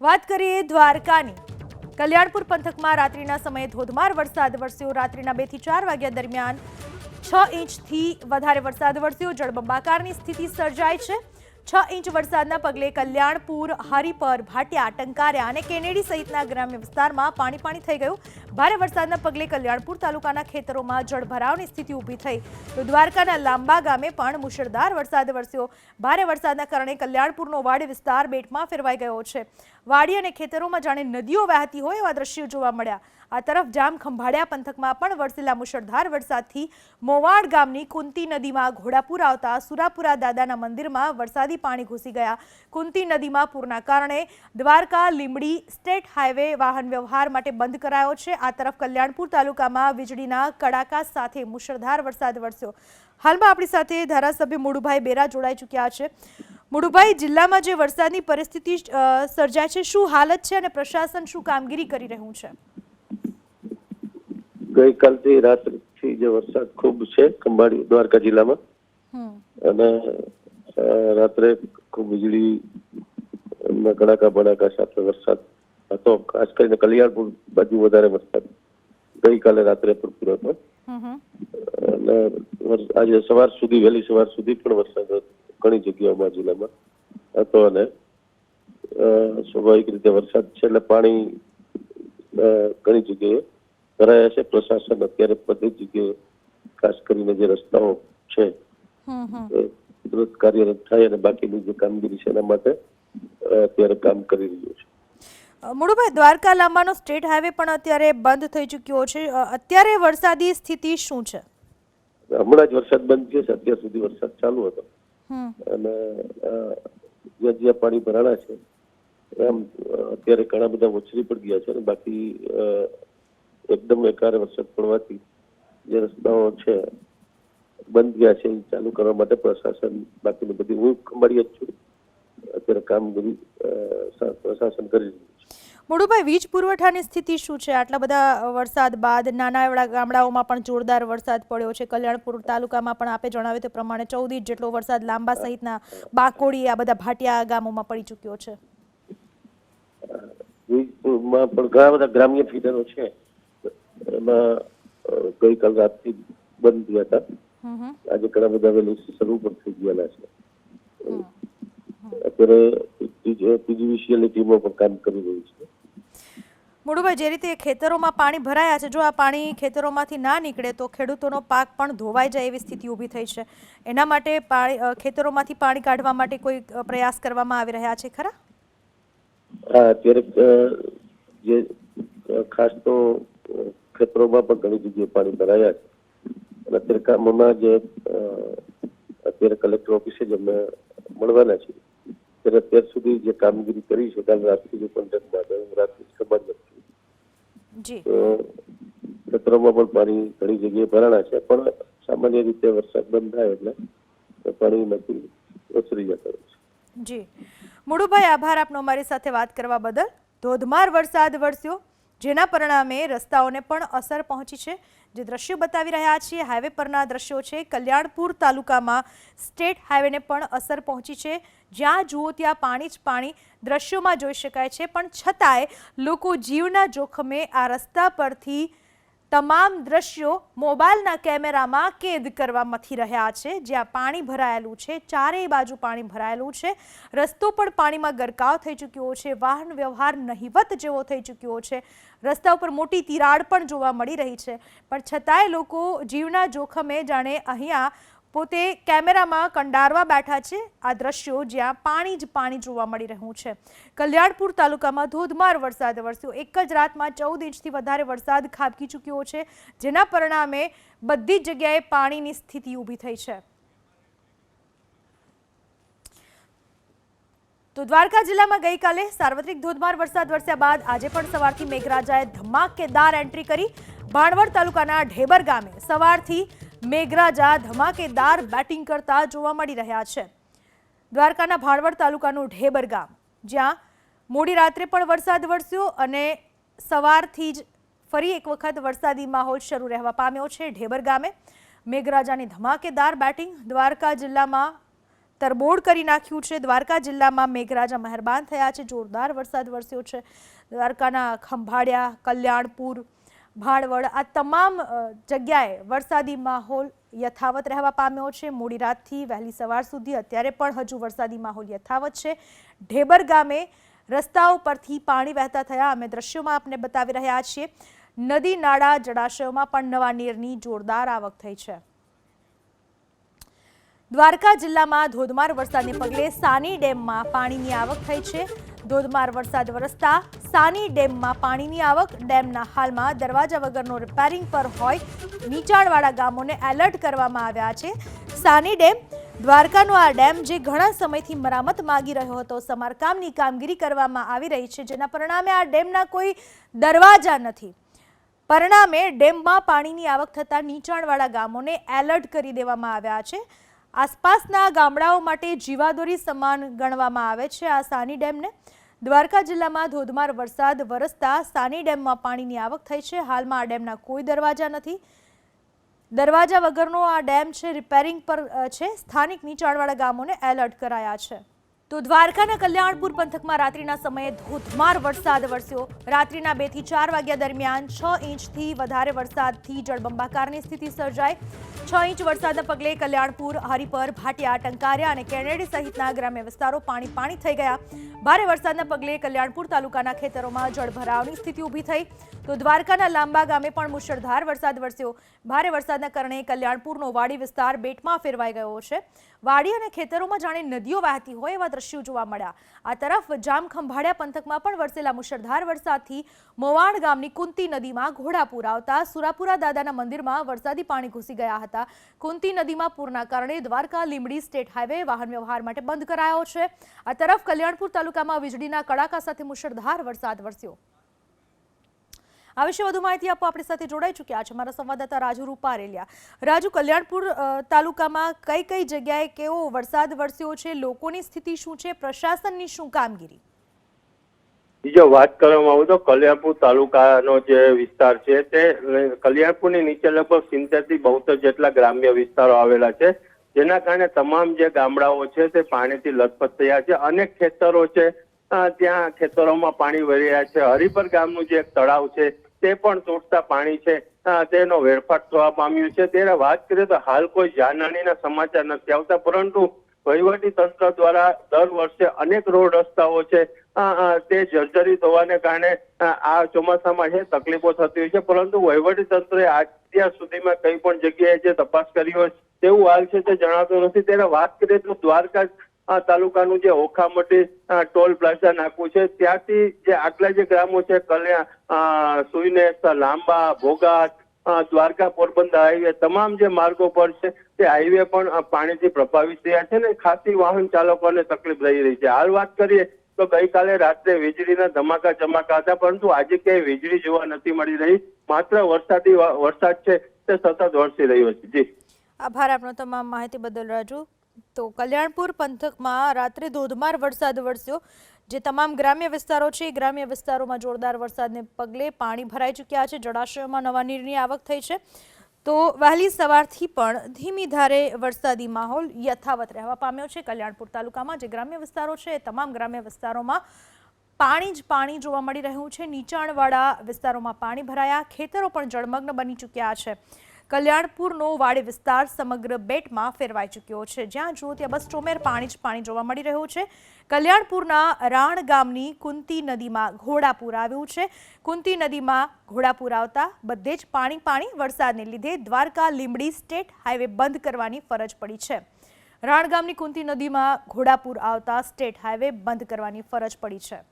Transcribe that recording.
વાત કરીએ દ્વારકાની. કલ્યાણપુર પંથકમાં રાત્રિના સમયે ધોધમાર વરસાદ વરસ્યો. રાત્રિના બેથી ચાર વાગ્યા દરમિયાન છ ઇંચથી વધારે વરસાદ વરસ્યો. જળબંબાકારની સ્થિતિ સર્જાય છે. છ ઇંચ વરસાદના પગલે કલ્યાણપુર, હરિપર, ભાટિયા ટંકાર્યા અને કેનેડી સહિતના ગ્રામ્ય વિસ્તારમાં પાણી પાણી થઈ ગયું. ભારે વરસાદના પગલે કલ્યાણપુર તાલુકાના ખેતરોમાં જળભરાવની સ્થિતિ ઊભી થઈ. દ્વારકાના લાંબા ગામે પણ મુશળધાર વરસાદ વરસ્યો. ભારે વરસાદના કારણે કલ્યાણપુરનો વાડી વિસ્તાર બેટમાં ફેરવાઈ ગયો છે. વાડી અને ખેતરોમાં જાણે નદીઓ વહેતી હોય એવા દ્રશ્યો જોવા મળ્યા. આ તરફ જામ ખંભાળિયા પંથકમાં પણ વરસેલા મુશળધાર વરસાદથી મોવાડ ગામની કુંતી નદીમાં ઘોડાપુર આવતા સુરાપુરા દાદાના મંદિરમાં વરસાદી પાણી ઘૂસી ગયા. કુંતી નદીમાં પૂરના કારણે દ્વારકા, લીંબડી, સ્ટેટ હાઈવે વાહન વ્યવહાર માટે બંધ કરાયો છે. આ તરફ કલ્યાણપુર તાલુકામાં વીજળીના કડાકા સાથે મુશળધાર વરસાદ વરસ્યો. હાલમાં આપણી સાથે ધારાસભ્ય મુડુભાઈ બેરા જોડાઈ ચૂક્યા છે. મુડુભાઈ, જિલ્લામાં જે વરસાદની પરિસ્થિતિ સર્જાય છે, શું હાલત છે અને પ્રશાસન શું કામગીરી કરી રહ્યું છે? ગઈકાલથી રાત્રિથી જે વરસાદ ખૂબ છે ખંભાળી દ્વારકા જિલ્લામાં. અને રાત્રે ખૂબ વીજળી કડાકા બડાકા સાથે વરસાદ હતો. ખાસ કરીને કલ્યાણપુર બાજુ વધારે વરસાદ ગઈકાલે રાત્રે પણ પૂરો હતો. અને આજે સવાર સુધી વહેલી સવાર સુધી પણ વરસાદ ઘણી જગ્યાઓમાં જિલ્લામાં હતો અને સ્વાભાવિક રીતે વરસાદ છે એટલે પાણી ઘણી જગ્યાએ ભરાયા છે. પ્રશાસન અત્યારે બધી જગ્યાએ ખાસ કરીને જે રસ્તાઓ છે. એ કાર્યરત થાય અને બાકીની જે કામગીરી છે એના માટે અત્યારે કામ કરી રહ્યું છે. અ, મુળુભાઈ દ્વારકા લાંબાનો સ્ટેટ હાઈવે પણ અત્યારે બંધ થઈ ચૂક્યો છે. અત્યારે વરસાદી સ્થિતિ શું છે? હમણાં જ વરસાદ બંધ થયો છે. અત્યાર સુધી વરસાદ ચાલુ હતો. અને જ્યાં જ્યાં પાણી ભરાણા છે એમ અત્યારે ઘણા બધા ઓછરી પડી ગયા છે અને બાકી એકદમ એકારે વરસાદ પડવાથી જે રસ્તાઓ છે બંધ ગયા છે એ ચાલુ કરવા માટે પ્રશાસન બાકીની બધી હું ખંભાળી જ છું. અત્યારે કામગીરી પ્રશાસન કરી રહ્યું છે. મુળુભાઈ વીજ પુરવઠાની સ્થિતિ શું છે? આટલા બધા વરસાદ બાદ નાના એવડા ગામડાઓમાં પણ જોરદાર વરસાદ પડ્યો છે. કલ્યાણપુર તાલુકામાં પણ આપે જણાવ્યું તે પ્રમાણે ચૌદ ઇંચ જેટલો વરસાદ લાંબા સહિતના બાકોડી આ બધા ભાટિયા ગામોમાં પડી ચૂક્યો છે. વીજપુરમાં પણ ઘણા બધા ગ્રામ્ય ફીડરો છે. એમાં ગઈકાલ રાતથી બંધ થયા હતા. આજે ઘણા બધા શરૂ પણ થઈ ગયેલા છે. અત્યારે પીજીવીસીએલની ટીમો પણ કામ કરી રહી છે. મોડુભાઈ જે રીતે ખેતરોમાં પાણી ભરાયા છે જો આ પાણી ખેતરોમાંથી ના નીકળે તો ખેડૂતોનો પાક પણ ધોવાઈ જાય એવી સ્થિતિ ઊભી થઈ છે. એના માટે પાણી ખેતરોમાંથી પાણી કાઢવા માટે કોઈ પ્રયાસ કરવામાં આવી રહ્યા છે ખરા? અત્યારે જે ખાસ તો અ, ખેતરોમાં પણ ઘણી જગ્યાએ પાણી ભરાયા છે. અને અત્યારે કામોમાં જે અત્યારે કલેક્ટર ઓફિસે જ અમે મળવાના છીએ. ત્યારે અત્યાર સુધી જે કામગીરી કરી છે કાલ રાતથી જે માટે હું રાતથી ખબર નથી. તો ખેતરોમાં પણ પાણી ઘણી જગ્યાએ ભરાણા છે પણ સામાન્ય રીતે વરસાદ બંધ થાય એટલે પાણીમાંથી ઓસરી જતા હોય છે. જી. મુળુભાઈ આભાર આપનો અમારી સાથે વાત કરવા બદલ. ધોધમાર વરસાદ વરસ્યો. જેના પરિણામે રસ્તાઓને પણ અસર પહોંચી છે. જે દ્રશ્યો બતાવી રહ્યા છીએ, હાઈવે પરના દ્રશ્યો છે. કલ્યાણપુર તાલુકામાં સ્ટેટ હાઈવેને પણ અસર પહોંચી છે. જ્યાં જુઓ ત્યાં પાણી જ પાણી દ્રશ્યોમાં જોઈ શકાય છે. પણ છતાંય લોકો જીવના જોખમે આ રસ્તા પરથી તમામ દ્રશ્યો મોબાઈલના કેમેરામાં કેદ કરવા મથી રહ્યા છે. જ્યાં પાણી ભરાયેલું છે. ચારેય બાજુ પાણી ભરાયેલું છે. રસ્તો પણ પાણીમાં ગરકાવ થઈ ચૂક્યો છે. વાહન વ્યવહાર નહિવત જેવો થઈ ચૂક્યો છે. રસ્તા ઉપર મોટી તિરાડ પણ જોવા મળી રહી છે. પણ છતાંય લોકો જીવના જોખમે જાણે અહીંયા પોતે કેમેરામાં કંડારવા બેઠા છે. આ દ્રશ્યો જ્યાં પાણી જ પાણી જોવા મળી રહ્યું છે. કલ્યાણપુર તાલુકામાં ધોધમાર વરસાદ વરસ્યો. એક જ રાતમાં ચૌદ ઇંચથી વધારે વરસાદ ખાબકી ચૂક્યો છે, જેના પરિણામે બધી જગ્યાએ પાણીની સ્થિતિ ઊભી થઈ છે. તો દ્વારકા જિલ્લામાં ગઈકાલે સાર્વત્રિક ધોધમાર વરસાદ વરસ્યા બાદ આજે પણ સવારથી મેઘરાજાએ ધમાકેદાર એન્ટ્રી કરી. ભાણવડ તાલુકાના ઢેબર ગામે સવારથી મેઘરાજા ધમાકેદાર બેટિંગ કરતા જોવા મળી રહ્યા છે. દ્વારકાના ભાણવડ તાલુકાનું ઢેબર ગામ, જ્યાં મોડી રાત્રે પણ વરસાદ વરસ્યો અને સવારથી જ ફરી એક વખત વરસાદી માહોલ શરૂ રહેવા પામ્યો છે ઢેબર ગામે. મેઘરાજાની ધમાકેદાર બેટિંગ દ્વારકા જિલ્લામાં તરબોળ કરી નાખ્યું છે. દ્વારકા જિલ્લામાં મેઘરાજા મહેરબાન થયા છે. જોરદાર વરસાદ વરસ્યો છે. દ્વારકાના ખંભાળિયા, કલ્યાણપુર ભાણવડ આ તમામ જગ્યાએ વરસાદી માહોલ યથાવત રહેવા પામ્યો છે. મોડી રાતથી વહેલી સવાર સુધી અત્યારે પણ હજુ વરસાદી માહોલ યથાવત છે. ઢેબર ગામે રસ્તાઓ પરથી પાણી વહેતા થયા. અમે દ્રશ્યોમાં આપને બતાવી રહ્યા છીએ. નદી નાળા જળાશયોમાં પણ નવા નીરની જોરદાર આવક થઈ છે. દ્વારકા જિલ્લામાં ધોધમાર વરસાદને પગલે સાની ડેમમાં પાણીની આવક થઈ છે. ધોધમાર વરસાદ વરસતા સાની ડેમમાં પાણીની આવક ડેમના હાલમાં દરવાજા વગરનો રિપેરિંગ પર હોય, નીચાણવાળા ગામોને એલર્ટ કરવામાં આવ્યા છે. સાની ડેમ, દ્વારકાનો આ ડેમ જે ઘણા સમયથી મરામત માગી રહ્યો હતો, સમારકામની કામગીરી કરવામાં આવી રહી છે, જેના પરિણામે આ ડેમના કોઈ દરવાજા નથી. પરિણામે ડેમમાં પાણીની આવક થતાં નીચાણવાળા ગામોને એલર્ટ કરી દેવામાં આવ્યા છે. આસપાસના ગામડાઓ માટે જીવાદોરી સમાન ગણવામાં આવે છે આ સાની ડેમને. દ્વારકા જિલ્લામાં ધોધમાર વરસાદ વરસતા સાની ડેમમાં પાણીની આવક થઈ છે. હાલમાં આ ડેમના કોઈ દરવાજા નથી. દરવાજા વગરનો આ ડેમ છે, રિપેરિંગ પર છે. સ્થાનિક નીચાણવાળા ગામોને એલર્ટ કરાયા છે. તો દ્વારકાના કલ્યાણપુર પંથકમાં રાત્રિના સમયે ધોધમાર વરસાદ વરસ્યો. રાત્રિના બેથી ચાર વાગ્યા દરમિયાન છ ઇંચથી વધારે વરસાદથી જળબંબાકારની સ્થિતિ સર્જાઈ. છ ઇંચ વરસાદના પગલે કલ્યાણપુર, હરિપર, ભાટિયા, ટંકારિયા અને કેનેડી સહિતના ગ્રામ્ય વિસ્તારો પાણી પાણી થઈ ગયા. ભારે વરસાદના પગલે કલ્યાણપુર તાલુકાના ખેતરોમાં જળભરાવની સ્થિતિ ઊભી થઈ. તો દ્વારકાના લાંબા ગામે પણ મુશળધાર વરસાદ વરસ્યો. ભારે વરસાદના કારણે કલ્યાણપુરનો વાડી વિસ્તાર બેટમાં ફેરવાઈ ગયો છે. વાડી અને ખેતરોમાં જાણે નદીઓ વહેતી હોય એવા દ્રશ્યો જોવા મળ્યા. આ તરફ જામખંભાળિયા પંથકમાં પણ વરસેલા મુશળધાર વરસાદથી મોવાણ ગામની કુંતી નદીમાં ઘોડાપુર આવતા સુરાપુરા દાદાના મંદિરમાં વરસાદી પાણી ઘૂસી ગયા હતા. કુંતી નદીમાં પૂરના કારણે દ્વારકા લીંબડી સ્ટેટ હાઈવે વાહન વ્યવહાર માટે બંધ કરાયો છે. આ તરફ કલ્યાણપુર તાલુકામાં વીજળીના કડાકા સાથે મુશળધાર વરસાદ વરસ્યો. આ વિશે વધુ માહિતી આપવા આપણી સાથે જોડાઈ ચૂક્યા છે મારા સંવાદદાતા રાજુ રૂપારેલિયા. રાજુ, કલ્યાણપુર તાલુકામાં કઈ કઈ જગ્યાએ કેવો વરસાદ વરસ્યો છે? લોકોની સ્થિતિ શું છે? પ્રશાસનની શું કામગીરી? બીજો વાત કરવામાં આવું તો કલ્યાણપુર તાલુકાનો જે વિસ્તાર છે તે કલ્યાણપુરની નીચે લગભગ સિત્તેરથી બોતેર જેટલા ગ્રામ્ય વિસ્તારો આવેલા છે. જેના કારણે તમામ જે ગામડાઓ છે તે પાણીથી લથપથ થયા છે. અનેક ખેતરો છે ત્યાં ખેતરોમાં પાણી વહી રહ્યા છે. હરિપર ગામનું જે એક તળાવ છે તે પણ તૂટતા પાણી છે. તેનો વેરફાટ થવા પામ્યું છે. તેને વાત કરીએ તો હાલ કોઈ જાનહાનીના સમાચાર નથી આવતા, પરંતુ વહીવટી તંત્ર દ્વારા દર વર્ષે અનેક રોડ રસ્તાઓ છે. તે જર્જરિત હોવાને કારણે આ ચોમાસામાં છે તકલીફો થતી હોય છે. પરંતુ વહીવટી તંત્રે અત્યાર સુધીમાં કઈ પણ જગ્યાએ જે તપાસ કરી હોય તેવું હાલ છે તે જણાતું નથી. તેને વાત કરીએ તો દ્વારકા તાલુકાનું જે ઓખામટી ટોલ પ્લાઝા નાકું છે. ત્યાંથી જે આટલા જે ગ્રામો છે કલ્યાણ સુઈનેસ, લાંબા ભોગાટ દ્વારકા, પોરબંદર, હાઈવે, તમામ જે માર્ગો પર છે, તે હાઈવે પણ પાણીથી પ્રભાવિત થયા છે ને ખાસી વાહન ચાલકોને તકલીફ રહી રહી છે. હાલ વાત કરીએ તો ગઈકાલે રાત્રે વીજળીના ધમાકા ચમાકા હતા, પરંતુ આજે ક્યાંય વીજળી જોવા નથી મળી રહી. માત્ર વરસાદી વરસાદ છે, તે સતત વરસી રહ્યો છે. જી. આભાર આપનો તમામ માહિતી બદલ, રાજુ. તો કલ્યાણપુર પંથકમાં રાત્રે ધોધમાર વરસાદ વરસ્યો, જે તમામ ગ્રામ્ય વિસ્તારો છે, એ ગ્રામ્ય વિસ્તારોમાં જોરદાર વરસાદને પગલે પાણી ભરાઈ ચૂક્યા છે, જળાશયોમાં નવા નીરની આવક થઈ છે. તો વહેલી સવારથી પણ ધીમી ધારે વરસાદી માહોલ યથાવત રહેવા પામ્યો છે. કલ્યાણપુર તાલુકામાં જે ગ્રામ્ય વિસ્તારો છે તમામ ગ્રામ્ય વિસ્તારોમાં પાણી જ પાણી જોવા મળી રહ્યું છે. નીચાણવાળા વિસ્તારોમાં પાણી ભરાયા, ખેતરો પણ જળમગ્ન બની ચૂક્યા છે. કલ્યાણપુરનો વાડી વિસ્તાર સમગ્ર બેટમાં ફેરવાઈ ચૂક્યો છે. જ્યાં જુઓ ત્યાં બસ ચોમેર પાણી જ પાણી જોવા મળી રહ્યું છે. કલ્યાણપુરના રાણ ગામની કુંતી નદીમાં ઘોડાપુર આવ્યું છે. કુંતી નદીમાં ઘોડાપુર આવતા બધે જ પાણી પાણી વરસાદને લીધે દ્વારકા, લીંબડી, સ્ટેટ હાઈવે બંધ કરવાની ફરજ પડી છે. રાણ ગામની કુંતી નદીમાં ઘોડાપુર આવતા સ્ટેટ હાઈવે બંધ કરવાની ફરજ પડી છે.